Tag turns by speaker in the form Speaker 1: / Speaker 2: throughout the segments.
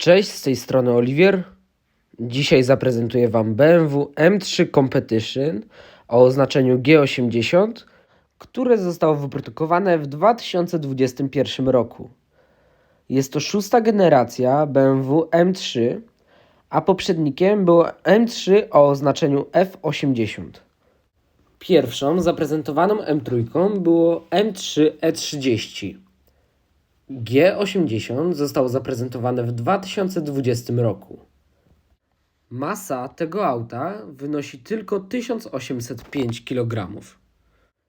Speaker 1: Cześć, z tej strony Oliwier. Dzisiaj zaprezentuję Wam BMW M3 Competition o oznaczeniu G80, które zostało wyprodukowane w 2021 roku. Jest to szósta generacja BMW M3, a poprzednikiem było M3 o oznaczeniu F80. Pierwszą zaprezentowaną M3 było M3 E30. G80 zostało zaprezentowane w 2020 roku. Masa tego auta wynosi tylko 1805 kg.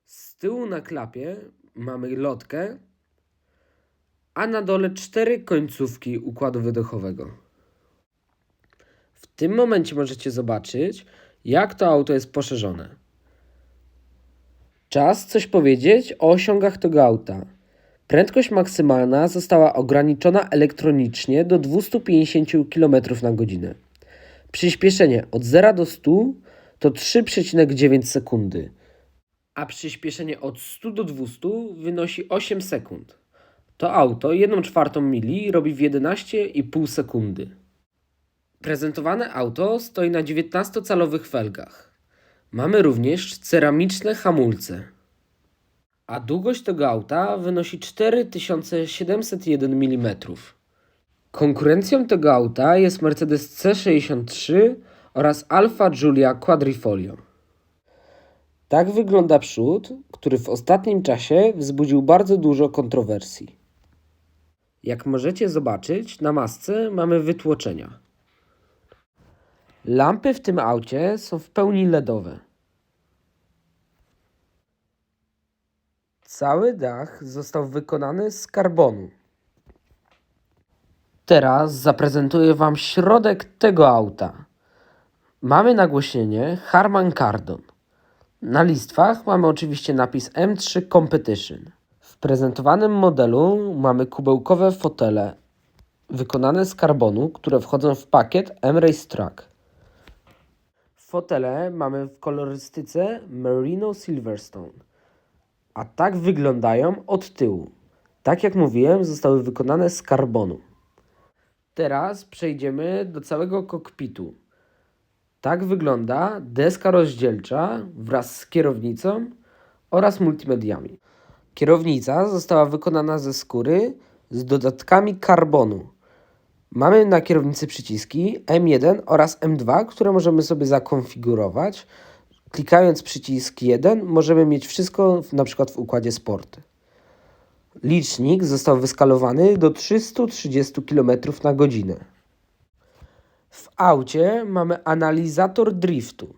Speaker 1: Z tyłu na klapie mamy lotkę, a na dole cztery końcówki układu wydechowego. W tym momencie możecie zobaczyć, jak to auto jest poszerzone. Czas coś powiedzieć o osiągach tego auta. Prędkość maksymalna została ograniczona elektronicznie do 250 km na godzinę. Przyspieszenie od 0 do 100 to 3,9 sekundy, a przyspieszenie od 100 do 200 wynosi 8 sekund. To auto 1 czwartą mili robi w 11,5 sekundy. Prezentowane auto stoi na 19-calowych felgach. Mamy również ceramiczne hamulce a długość tego auta wynosi 4701 mm. Konkurencją tego auta jest Mercedes C63 oraz Alfa Giulia Quadrifoglio. Tak wygląda przód, który w ostatnim czasie wzbudził bardzo dużo kontrowersji. Jak możecie zobaczyć, na masce mamy wytłoczenia. Lampy w tym aucie są w pełni LEDowe. Cały dach został wykonany z karbonu. Teraz zaprezentuję Wam środek tego auta. Mamy nagłośnienie Harman Kardon. Na listwach mamy oczywiście napis M3 Competition. W prezentowanym modelu mamy kubełkowe fotele wykonane z karbonu, które wchodzą w pakiet M-Race Track. Fotele mamy w kolorystyce Merino Silverstone a tak wyglądają od tyłu. Tak jak mówiłem, zostały wykonane z karbonu. Teraz przejdziemy do całego kokpitu. Tak wygląda deska rozdzielcza wraz z kierownicą oraz multimediami. Kierownica została wykonana ze skóry z dodatkami karbonu. Mamy na kierownicy przyciski M1 oraz M2, które możemy sobie zakonfigurować Klikając przycisk 1 możemy mieć wszystko na przykład w układzie sport. Licznik został wyskalowany do 330 km na godzinę. W aucie mamy analizator driftu,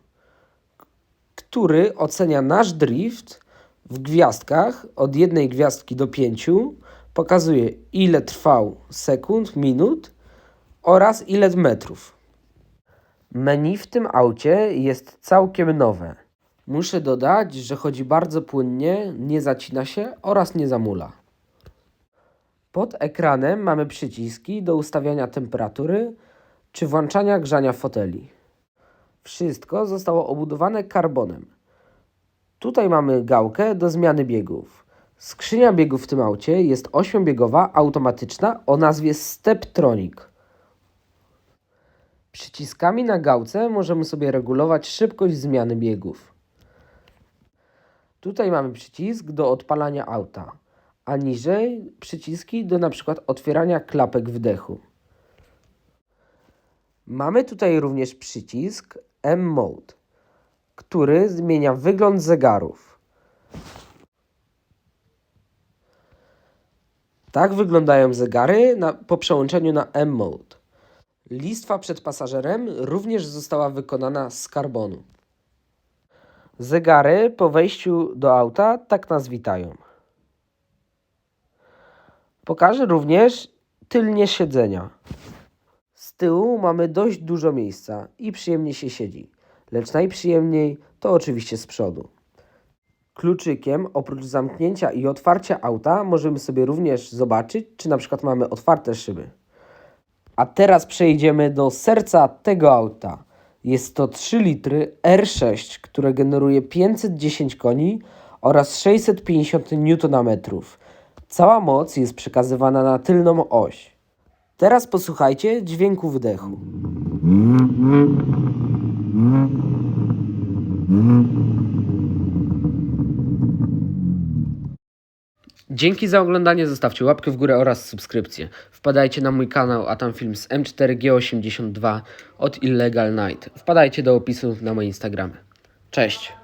Speaker 1: który ocenia nasz drift w gwiazdkach od jednej gwiazdki do pięciu. Pokazuje ile trwał sekund, minut oraz ile metrów. Menu w tym aucie jest całkiem nowe. Muszę dodać, że chodzi bardzo płynnie, nie zacina się oraz nie zamula. Pod ekranem mamy przyciski do ustawiania temperatury czy włączania grzania foteli. Wszystko zostało obudowane karbonem. Tutaj mamy gałkę do zmiany biegów. Skrzynia biegów w tym aucie jest 8-biegowa, automatyczna o nazwie Steptronic. Przyciskami na gałce możemy sobie regulować szybkość zmiany biegów. Tutaj mamy przycisk do odpalania auta, a niżej przyciski do przykład otwierania klapek wdechu. Mamy tutaj również przycisk M-Mode, który zmienia wygląd zegarów. Tak wyglądają zegary na, po przełączeniu na M-Mode. Listwa przed pasażerem również została wykonana z karbonu. Zegary po wejściu do auta tak nas witają. Pokażę również tylnie siedzenia. Z tyłu mamy dość dużo miejsca i przyjemnie się siedzi, lecz najprzyjemniej to oczywiście z przodu. Kluczykiem oprócz zamknięcia i otwarcia auta możemy sobie również zobaczyć, czy na przykład mamy otwarte szyby. A teraz przejdziemy do serca tego auta. Jest to 3 litry R6, które generuje 510 koni oraz 650 Nm. Cała moc jest przekazywana na tylną oś. Teraz posłuchajcie dźwięku wydechu. Dzięki za oglądanie, zostawcie łapkę w górę oraz subskrypcję. Wpadajcie na mój kanał, a tam film z M4G82 od Illegal Night. Wpadajcie do opisu na moje Instagramy. Cześć!